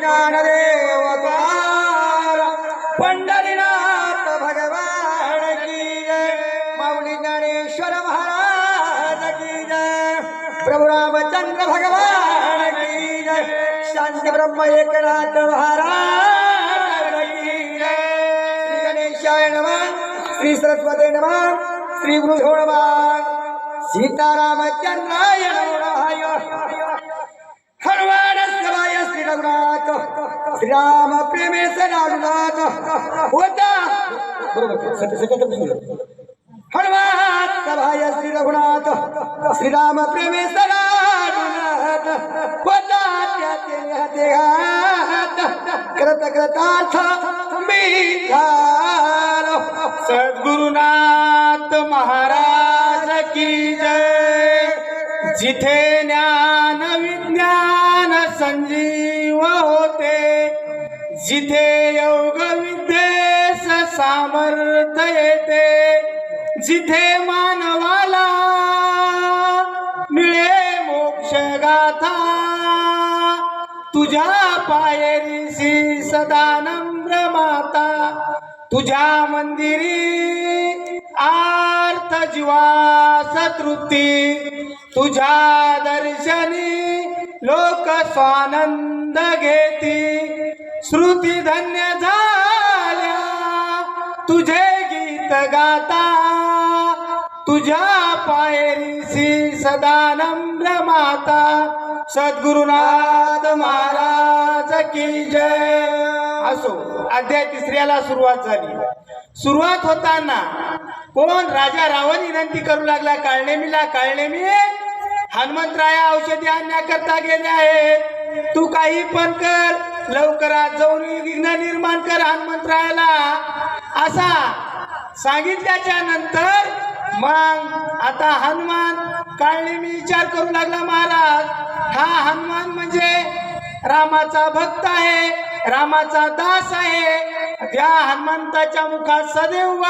ज्ञानदेव पंढरीनाथ भगवान की जय। माऊली ज्ञानेश्वर महाराज की जय। प्रभू रामचंद्र भगवान की जय। शांत ब्रह्म एकनाथ महाराज की जय। श्री गणेशाय नमः श्री सरस्वती नमः श्री गुरुधो नमः। सीतारामचंद्राय नमः। हनुमान रघुनाथ राम प्रेमे रघुनाथ होता हनुमान सभाय श्री रघुनाथ श्रीराम प्रेमे रघुनाथ होता. त्याचे देहात करत करतार्थ मी सद्गुरुनाथ महाराज की जय. जिथे ज्ञान विज्ञान संजीव होते. जिथे योग विद्येस सामर्थ्य येते जिथे मानवाला मिळे मोक्ष गाथा तुझ्या पायरीसी सदा नम्र माता तुझ्या मंदिरी आर्थ जीवा तृप्ती तुझ्या दर्शनी लोक स्वानंद घेती श्रुती धन्य झाल्या तुझे गीत गाता। तुझ्या पायरीसी सदा नम्र माता। सद्गुरुनाथ महाराज की जय। असो अध्याय तिसऱ्याला सुरुवात झाली. सुरुवात होताना कोण राजा रावण विनंती करू लागला काळनेमीला काळनेमी हनुमंतराया औषधी आणण्याकरता गेले आहे तू काही पण कर लवकरात जाऊन विघ्न निर्माण कर हनुमंतरायाला. असा सांगितल्याच्या नंतर मग आता हनुमान काळनेमी विचार करू लागला महाराज हा हनुमान म्हणजे रामाचा भक्त आहे रामाचा दास आहे. त्या हनुमंताच्या मुखात सदैव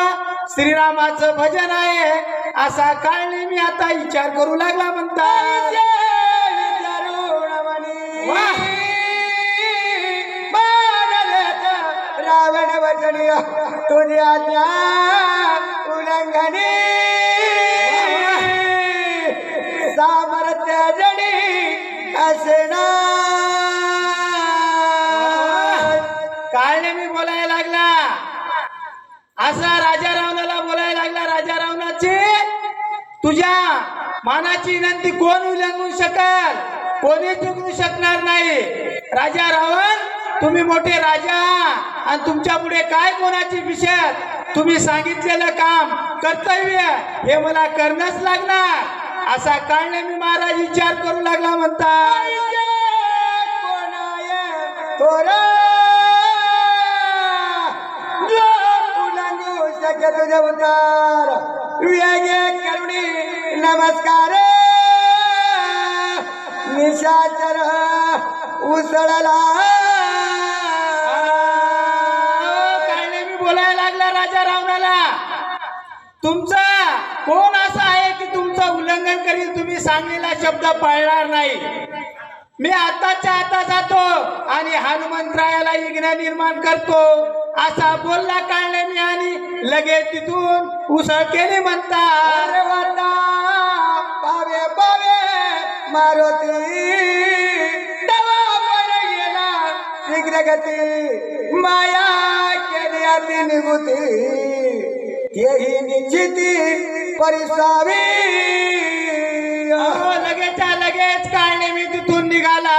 श्रीरामाचं भजन आहे. असा काळने मी आता विचार करू लागला म्हणतात. वाह! रावण वचनी तुझ्या उल्लंघनी. सामर्थ्य जडी असना काळने मी बोलायला लागला. असा राजा रावणाला बोलायला लागला राजा रावणाचे तुझ्या मानाची विनंती कोण उलंगू शकत कोणी चुकू शकणार नाही? राजा रावण तुम्ही मोठे राजा आणि तुमच्यापुढे काय कोणाची विषय तुम्ही सांगितलेलं काम कर्तव्य हे मला करणंच लागणार. असा काळने मी महाराज विचार करू लागला म्हणता तुझे उतार वेगे करुणी नमस्कार निशाचर उसळला मी बोलायला लागला राजा रावणाला तुमचा कोण असा आहे की तुमचं उल्लंघन करील तुम्ही सांगलेला शब्द पाळणार नाही? मी आताच्या आता जातो आणि हनुमंतरायाला यज्ञ निर्माण करतो. असा बोलला मी आणि लगेच तिथून उसळ केली म्हणतात. पावे पावे मारुती. गेला शीघ्र गती. माया केली अति निगुती तेही निश्चिती परिसावी. लगेचच्या लगेच काळने मी तिथून निघाला.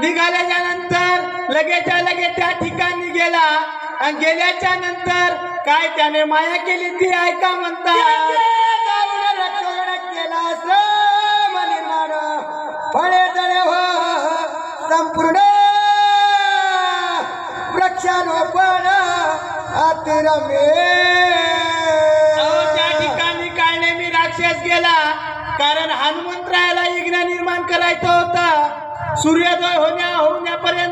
निघाल्याच्या नंतर लगेचच्या लगेच त्या ठिकाणी गेला. आणि गेल्याच्यानंतर काय त्याने माया केली ती ऐका म्हणतात केला फळे जळे हो संपूर्ण वृक्षारोपण अतिरमे त्या ठिकाणी काळने मी राक्षस गेला कारण हनुमंतरायाला यज्ञ निर्माण करायचं होतं. सूर्योदय होण्या होण्यापर्यंत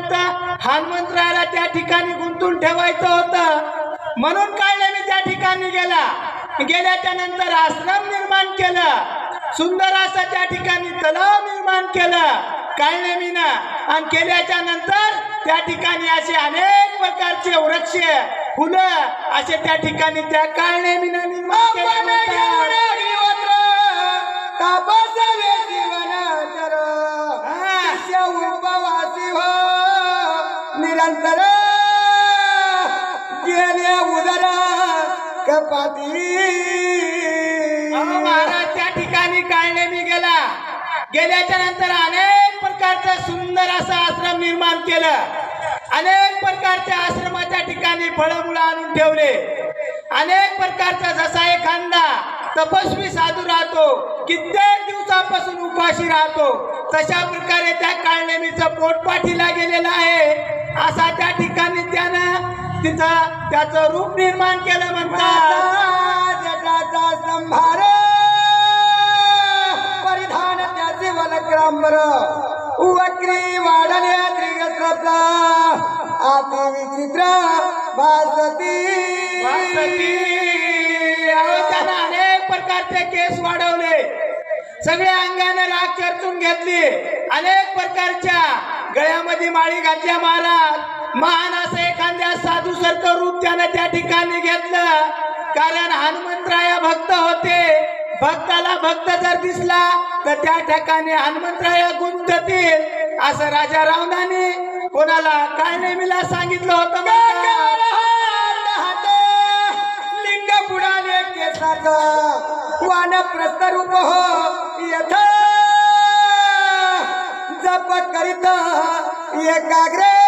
हनुमंतरायाला त्या ठिकाणी गुंतून ठेवायचं होतं. म्हणून काळने मी त्या ठिकाणी गेला. गेल्याच्यानंतर आश्रम निर्माण केलं. सुंदर असं त्या ठिकाणी तलाव निर्माण केलं. काळनेमीनं आणि केल्याच्यानंतर त्या ठिकाणी असे अनेक प्रकारचे वृक्ष फुलं असे त्या ठिकाणी त्या काळनेमीनं निर्माण केले. कपाती अहो महाराज त्या ठिकाणी काळनेमी गेला. गेल्याच्यानंतर अनेक प्रकारचं सुंदर असं आश्रम निर्माण केलं. अनेक प्रकारच्या आश्रमाच्या ठिकाणी फळमुळं आणून ठेवले. अनेक प्रकारचा जसा एखादा तपस्वी साधू राहतो. कित्येक दिवसापासून उपाशी राहतो. तशा प्रकारे त्या काळनेमीचं पोटपाठीला गेलेलं आहे. असा त्या ठिकाणी त्या तिथं त्याचं रूप निर्माण केलं म्हणतात. जटाचा संभार परिधान त्याचे वलक्रांबर वक्री वाढल्या त्रिगस्रता आती विचित्र भासती त्यानं अनेक प्रकारचे केस वाढवले. सगळ्या अंगाने राख चर्चून घेतली. अनेक प्रकारच्या गळ्यामध्ये माळी घातल्या महाराज. महान असं एखाद्या साधू सारखं रूप त्यानं त्या ठिकाणी घेतलं. कारण हनुमंतराया भक्त होते. भक्ताला भक्त जर दिसला तर त्या ठिकाणी हनुमंतराया गुंततील. असं राजा रावणाने कोणाला काय नेहमीला सांगितलं होतं लिंग बुडाले केसाच वान प्रस्तरूप हो यथ जप करीत एकाग्रे